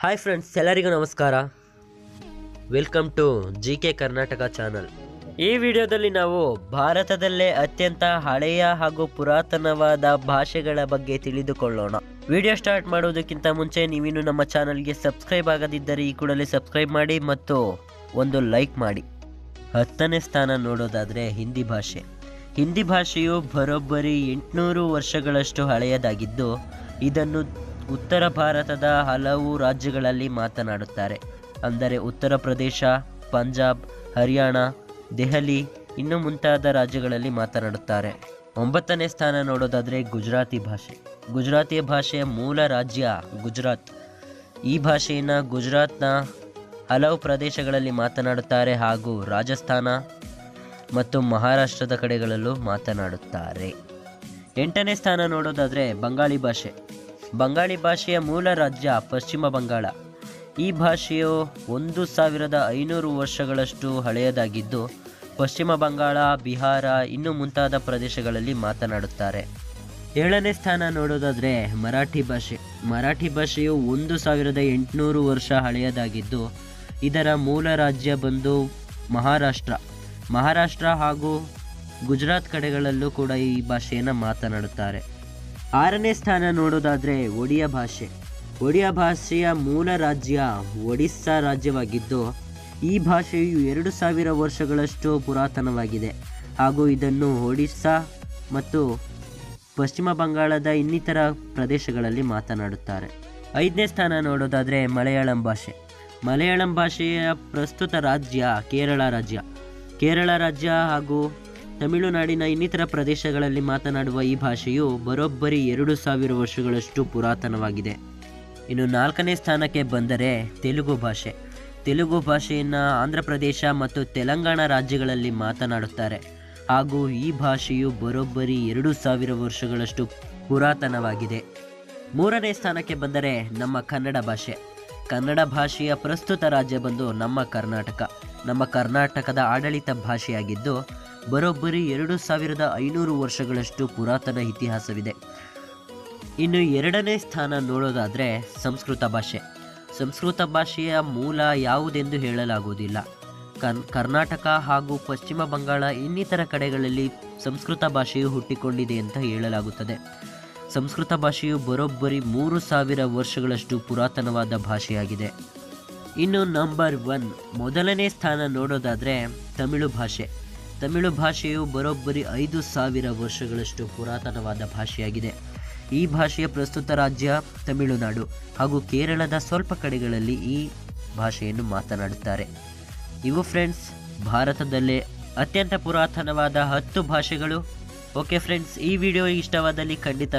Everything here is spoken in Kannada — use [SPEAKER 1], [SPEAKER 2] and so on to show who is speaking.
[SPEAKER 1] ಹಾಯ್ ಫ್ರೆಂಡ್ಸ್ ಎಲ್ಲರಿಗೂ ನಮಸ್ಕಾರ. Welcome to G K Karnataka channel ಈ ವಿಡಿಯೋದಲ್ಲಿ ನಾವು ಭಾರತದಲ್ಲೇ ಅತ್ಯಂತ ಹಳೆಯ ಹಾಗೂ ಪುರಾತನವಾದ ಭಾಷೆಗಳ ಬಗ್ಗೆ ತಿಳಿದುಕೊಳ್ಳೋಣ. ವಿಡಿಯೋ ಸ್ಟಾರ್ಟ್ ಮಾಡುವುದಕ್ಕಿಂತ ಮುಂಚೆ ನೀವಿನ್ನು ನಮ್ಮ ಚಾನಲ್ಗೆ ಸಬ್ಸ್ಕ್ರೈಬ್ ಆಗದಿದ್ದರೆ ಈ ಕೂಡಲೇ ಸಬ್ಸ್ಕ್ರೈಬ್ ಮಾಡಿ ಮತ್ತು ಒಂದು ಲೈಕ್ ಮಾಡಿ. ಹತ್ತನೇ ಸ್ಥಾನ ನೋಡೋದಾದರೆ ಹಿಂದಿ ಭಾಷೆ. ಹಿಂದಿ ಭಾಷೆಯು ಬರೋಬ್ಬರಿ ಎಂಟುನೂರು ವರ್ಷಗಳಷ್ಟು ಹಳೆಯದಾಗಿದ್ದು, ಇದನ್ನು ಉತ್ತರ ಭಾರತದ ಹಲವು ರಾಜ್ಯಗಳಲ್ಲಿ ಮಾತನಾಡುತ್ತಾರೆ. ಅಂದರೆ ಉತ್ತರ ಪ್ರದೇಶ, ಪಂಜಾಬ್, ಹರಿಯಾಣ, ದೆಹಲಿ, ಇನ್ನು ಮುಂತಾದ ರಾಜ್ಯಗಳಲ್ಲಿ ಮಾತನಾಡುತ್ತಾರೆ. ಒಂಬತ್ತನೇ ಸ್ಥಾನ ನೋಡೋದಾದರೆ ಗುಜರಾತಿ ಭಾಷೆ. ಗುಜರಾತಿ ಭಾಷೆಯ ಮೂಲ ರಾಜ್ಯ ಗುಜರಾತ್. ಈ ಭಾಷೆಯನ್ನು ಗುಜರಾತ್ನ ಹಲವು ಪ್ರದೇಶಗಳಲ್ಲಿ ಮಾತನಾಡುತ್ತಾರೆ ಹಾಗೂ ರಾಜಸ್ಥಾನ ಮತ್ತು ಮಹಾರಾಷ್ಟ್ರದ ಕಡೆಗಳಲ್ಲೂ ಮಾತನಾಡುತ್ತಾರೆ. ಎಂಟನೇ ಸ್ಥಾನ ನೋಡೋದಾದರೆ ಬಂಗಾಳಿ ಭಾಷೆ. ಬಂಗಾಳಿ ಭಾಷೆಯ ಮೂಲ ರಾಜ್ಯ ಪಶ್ಚಿಮ ಬಂಗಾಳ. ಈ ಭಾಷೆಯು ಒಂದು ಸಾವಿರದ ಐನೂರು ವರ್ಷಗಳಷ್ಟು ಹಳೆಯದಾಗಿದ್ದು, ಪಶ್ಚಿಮ ಬಂಗಾಳ, ಬಿಹಾರ, ಇನ್ನು ಮುಂತಾದ ಪ್ರದೇಶಗಳಲ್ಲಿ ಮಾತನಾಡುತ್ತಾರೆ. ಏಳನೇ ಸ್ಥಾನ ನೋಡೋದಾದರೆ ಮರಾಠಿ ಭಾಷೆ. ಮರಾಠಿ ಭಾಷೆಯು ಒಂದು ಸಾವಿರದ ಎಂಟುನೂರು ವರ್ಷ ಹಳೆಯದಾಗಿದ್ದು, ಇದರ ಮೂಲ ರಾಜ್ಯ ಬಂದು ಮಹಾರಾಷ್ಟ್ರ. ಮಹಾರಾಷ್ಟ್ರ ಹಾಗೂ ಗುಜರಾತ್ ಕಡೆಗಳಲ್ಲೂ ಕೂಡ ಈ ಭಾಷೆಯನ್ನು ಮಾತನಾಡುತ್ತಾರೆ. ಆರನೇ ಸ್ಥಾನ ನೋಡೋದಾದರೆ ಒಡಿಯಾ ಭಾಷೆ. ಒಡಿಯಾ ಭಾಷೆಯ ಮೂಲ ರಾಜ್ಯ ಒಡಿಸ್ಸಾ ರಾಜ್ಯವಾಗಿದ್ದು, ಈ ಭಾಷೆಯು ಎರಡು ಸಾವಿರ ವರ್ಷಗಳಷ್ಟು ಪುರಾತನವಾಗಿದೆ. ಹಾಗೂ ಇದನ್ನು ಒಡಿಸ್ಸಾ ಮತ್ತು ಪಶ್ಚಿಮ ಬಂಗಾಳದ ಇನ್ನಿತರ ಪ್ರದೇಶಗಳಲ್ಲಿ ಮಾತನಾಡುತ್ತಾರೆ. ಐದನೇ ಸ್ಥಾನ ನೋಡೋದಾದರೆ ಮಲಯಾಳಂ ಭಾಷೆ. ಮಲಯಾಳಂ ಭಾಷೆಯ ಪ್ರಸ್ತುತ ರಾಜ್ಯ ಕೇರಳ ರಾಜ್ಯ. ಕೇರಳ ರಾಜ್ಯ ಹಾಗೂ ತಮಿಳುನಾಡಿನ ಇನ್ನಿತರ ಪ್ರದೇಶಗಳಲ್ಲಿ ಮಾತನಾಡುವ ಈ ಭಾಷೆಯು ಬರೋಬ್ಬರಿ ಎರಡು ಸಾವಿರ ವರ್ಷಗಳಷ್ಟು ಪುರಾತನವಾಗಿದೆ. ಇನ್ನು ನಾಲ್ಕನೇ ಸ್ಥಾನಕ್ಕೆ ಬಂದರೆ ತೆಲುಗು ಭಾಷೆ. ತೆಲುಗು ಭಾಷೆಯನ್ನು ಆಂಧ್ರ ಪ್ರದೇಶ ಮತ್ತು ತೆಲಂಗಾಣ ರಾಜ್ಯಗಳಲ್ಲಿ ಮಾತನಾಡುತ್ತಾರೆ. ಹಾಗೂ ಈ ಭಾಷೆಯು ಬರೋಬ್ಬರಿ ಎರಡು ಸಾವಿರ ವರ್ಷಗಳಷ್ಟು ಪುರಾತನವಾಗಿದೆ. ಮೂರನೇ ಸ್ಥಾನಕ್ಕೆ ಬಂದರೆ ನಮ್ಮ ಕನ್ನಡ ಭಾಷೆ. ಕನ್ನಡ ಭಾಷೆಯ ಪ್ರಸ್ತುತ ರಾಜ್ಯ ಬಂದು ನಮ್ಮ ಕರ್ನಾಟಕ. ನಮ್ಮ ಕರ್ನಾಟಕದ ಆಡಳಿತ ಭಾಷೆಯಾಗಿದ್ದು ಬರೋಬ್ಬರಿ ಎರಡು ಸಾವಿರದ ಐನೂರು ವರ್ಷಗಳಷ್ಟು ಪುರಾತನ ಇತಿಹಾಸವಿದೆ. ಇನ್ನು ಎರಡನೇ ಸ್ಥಾನ ನೋಡೋದಾದರೆ ಸಂಸ್ಕೃತ ಭಾಷೆ. ಸಂಸ್ಕೃತ ಭಾಷೆಯ ಮೂಲ ಯಾವುದೆಂದು ಹೇಳಲಾಗುವುದಿಲ್ಲ. ಕನ್, ಕರ್ನಾಟಕ ಹಾಗೂ ಪಶ್ಚಿಮ ಬಂಗಾಳ ಇನ್ನಿತರ ಕಡೆಗಳಲ್ಲಿ ಸಂಸ್ಕೃತ ಭಾಷೆಯು ಹುಟ್ಟಿಕೊಂಡಿದೆ ಅಂತ ಹೇಳಲಾಗುತ್ತದೆ. ಸಂಸ್ಕೃತ ಭಾಷೆಯು ಬರೋಬ್ಬರಿ ಮೂರು ಸಾವಿರ ವರ್ಷಗಳಷ್ಟು ಪುರಾತನವಾದ ಭಾಷೆಯಾಗಿದೆ. ಇನ್ನು ನಂಬರ್ ಒನ್, ಮೊದಲನೇ ಸ್ಥಾನ ನೋಡೋದಾದರೆ ತಮಿಳು ಭಾಷೆ. ತಮಿಳು ಭಾಷೆಯು ಬರೋಬ್ಬರಿ ಐದು ಸಾವಿರ ವರ್ಷಗಳಷ್ಟು ಪುರಾತನವಾದ ಭಾಷೆಯಾಗಿದೆ. ಈ ಭಾಷೆಯ ಪ್ರಸ್ತುತ ರಾಜ್ಯ ತಮಿಳುನಾಡು ಹಾಗೂ ಕೇರಳದ ಸ್ವಲ್ಪ ಕಡೆಗಳಲ್ಲಿ ಈ ಭಾಷೆಯನ್ನು ಮಾತನಾಡುತ್ತಾರೆ. ಇವು ಫ್ರೆಂಡ್ಸ್ ಭಾರತದಲ್ಲೇ ಅತ್ಯಂತ ಪುರಾತನವಾದ ಹತ್ತು ಭಾಷೆಗಳು. ಓಕೆ ಫ್ರೆಂಡ್ಸ್ ಈ ವಿಡಿಯೋ ಇಷ್ಟವಾದಲ್ಲಿ ಖಂಡಿತ